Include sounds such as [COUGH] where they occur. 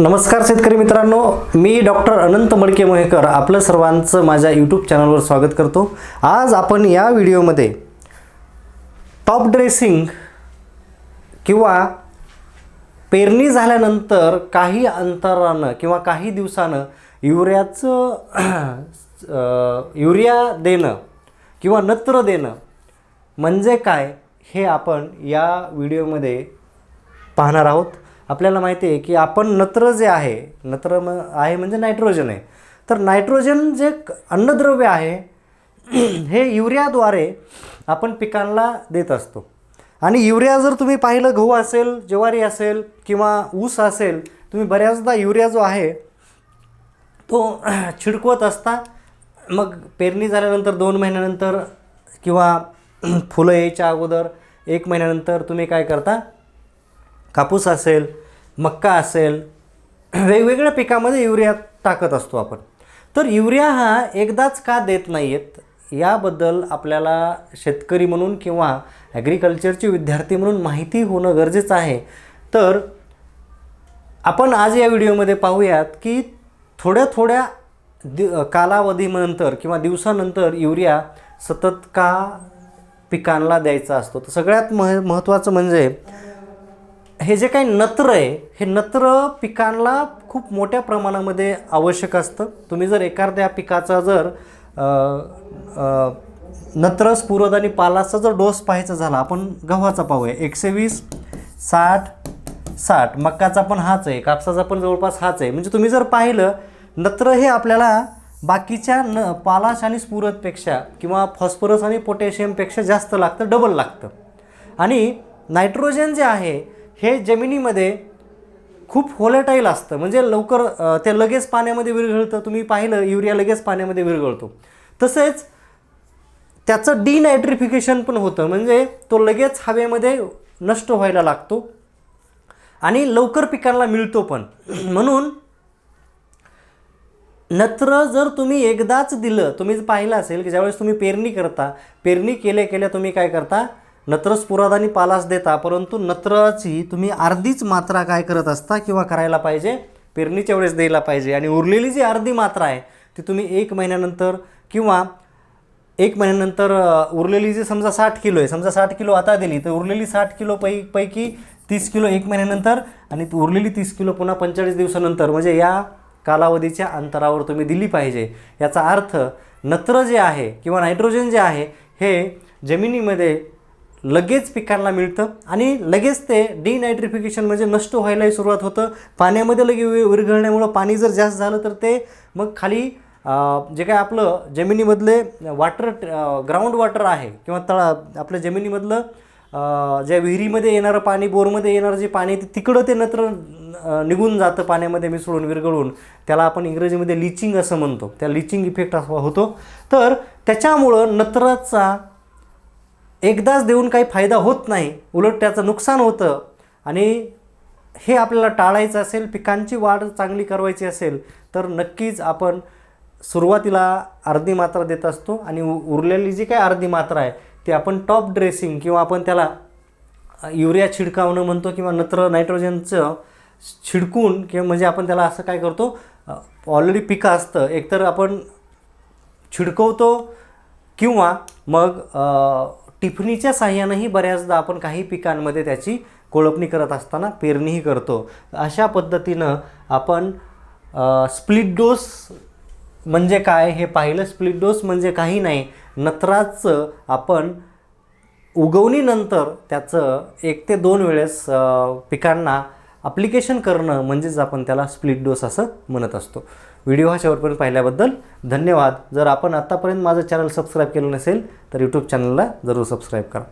नमस्कार शेतकरी मित्रांनो मी डॉक्टर अनंत मडके मोहेकर आपलं सर्वांचं माझ्या यूट्यूब चॅनलवर स्वागत करतो. आज आपण या व्हिडिओमध्ये टॉप ड्रेसिंग किंवा पेरणी झाल्यानंतर काही अंतरानं किंवा काही दिवसानं युरियाचं युरिया देणं किंवा नत्र देणं म्हणजे काय हे आपण या व्हिडिओमध्ये पाहणार आहोत. आपल्याला माहिती आहे की आपण नत्र जे आहे नत्र म आहे म्हणजे नायट्रोजन आहे. तर नायट्रोजन जे अन्नद्रव्य आहे [CLEARS THROAT] हे युरियाद्वारे आपण पिकांना देत असतो. आणि युरिया जर तुम्ही पाहिलं गहू असेल ज्वारी असेल किंवा ऊस असेल तुम्ही बऱ्याचदा युरिया जो आहे तो [CLEARS THROAT] छिडकवत असता. मग पेरणी झाल्यानंतर दोन महिन्यानंतर किंवा [CLEARS THROAT] फुलं यायच्या अगोदर एक महिन्यानंतर तुम्ही काय करता? कापूस असेल मक्का असेल [CLEARS THROAT] वेगवेगळ्या पिकामध्ये युरिया टाकत असतो आपण. तर युरिया हा एकदाच का देत नाही आहेत याबद्दल आपल्याला शेतकरी म्हणून किंवा ॲग्रिकल्चरचे विद्यार्थी म्हणून माहिती होणं गरजेचं आहे. तर आपण आज या व्हिडिओमध्ये पाहूयात की थोड्या थोड्या दि कालावधीनंतर किंवा दिवसानंतर युरिया सतत का पिकांना द्यायचा असतो? तर सगळ्यात मह महत्त्वाचं म्हणजे हे जे काही नत्र आहे हे नत्र पिकांना खूप मोठ्या प्रमाणामध्ये आवश्यक असतं. तुम्ही जर एखाद्या पिकाचा जर नत्र स्फुरद आणि पालाचा जर डोस पाहायचा झाला आपण गव्हाचा पाहूया. एकशे वीस साठ साठ. मक्काचा पण हाच आहे. कापसाचा पण जवळपास हाच आहे. म्हणजे तुम्ही जर पाहिलं नत्र हे आपल्याला बाकीच्या न पालाश आणि स्फुरदपेक्षा किंवा फॉस्फरस आणि पोटॅशियमपेक्षा जास्त लागतं डबल लागतं. आणि नायट्रोजन जे आहे हे जमिनीमध्ये खूप होलेटाईल असतं. म्हणजे लवकर ते लगेच पाण्यामध्ये विरघळतं. तुम्ही पाहिलं युरिया लगेच पाण्यामध्ये विरघळतो. तसेच त्याचं डिनायट्रिफिकेशन पण होतं. म्हणजे तो लगेच हवेमध्ये नष्ट व्हायला लागतो आणि लवकर पिकांना मिळतो पण. म्हणून नत्र जर तुम्ही एकदाच दिलं तुम्ही जर पाहिलं असेल की ज्यावेळेस तुम्ही पेरणी करता पेरणी केल्या केल्या तुम्ही काय करता? नत्रच पुरादानी पालास देता परंतु नत्राची तुम्ही अर्धीच मात्रा काय करत असता किंवा करायला पाहिजे? पेरणीच्या वेळेस द्यायला पाहिजे. आणि उरलेली जी अर्धी मात्रा आहे ती तुम्ही एक महिन्यानंतर किंवा एक महिन्यानंतर उरलेली जी समजा साठ किलो आहे समजा साठ किलो आता दिली तर उरलेली साठ किलो पै पैकी तीस किलो एक महिन्यानंतर आणि उरलेली तीस किलो पुन्हा पंचेचाळीस दिवसानंतर म्हणजे या कालावधीच्या अंतरावर तुम्ही दिली पाहिजे. याचा अर्थ नत्र जे आहे किंवा नायट्रोजन जे आहे हे जमिनीमध्ये लगेच पिकांना मिळतं आणि लगेच ते डिनायट्रिफिकेशन म्हणजे नष्ट व्हायलाही सुरुवात होतं. पाण्यामध्ये लगे वि- विरघळण्यामुळं पाणी जर जास्त झालं तर ते मग खाली जे काय आपलं जमिनीमधले वॉटर ग्राउंड वॉटर आहे किंवा तळा आपल्या जमिनीमधलं ज्या विहिरीमध्ये येणारं पाणी बोरमध्ये येणारं जे पाणी आहे ते तिकडं ते नत्र निघून जातं पाण्यामध्ये मिसळून विरघळून. त्याला आपण इंग्रजीमध्ये लिचिंग असं म्हणतो. त्या लिचिंग इफेक्ट असा होतो. तर त्याच्यामुळं नत्राचा एकदाच देऊन काही फायदा होत नाही उलट त्याचं नुकसान होतं. आणि हे आपल्याला टाळायचं असेल पिकांची वाढ चांगली करवायची असेल तर नक्कीच आपण सुरुवातीला अर्धी मात्रा देत असतो आणि उ- उरलेली जी काय अर्धी मात्रा आहे ती आपण टॉप ड्रेसिंग किंवा आपण त्याला युरिया छिडकावणं म्हणतो किंवा नत्र नायट्रोजनचं छिडकून किंवा म्हणजे आपण त्याला असं काय करतो ऑलरेडी पिकं असतं. एकतर आपण छिडकवतो किंवा मग टिफणीच्या साह्यानंही बऱ्याचदा आपण काही पिकांमध्ये त्याची कोळपणी करत असताना पेरणीही करतो. अशा पद्धतीनं आपण स्प्लिट डोस म्हणजे काय हे पाहिलं? स्प्लिट डोस म्हणजे काही नाही. नत्राचं आपण उगवणीनंतर त्याचं एक ते दोन वेळेस पिकांना अप्लिकेशन करणं म्हणजेच आपण त्याला स्प्लिट डोस असं म्हणत असतो. व्हिडिओ हा शेवटपर्यंत पाहिल्याबद्दल धन्यवाद. जर आपण आत्तापर्यंत माझं चॅनल सबस्क्राईब केलं नसेल तर यूट्यूब चॅनलला जरूर सबस्क्राईब करा.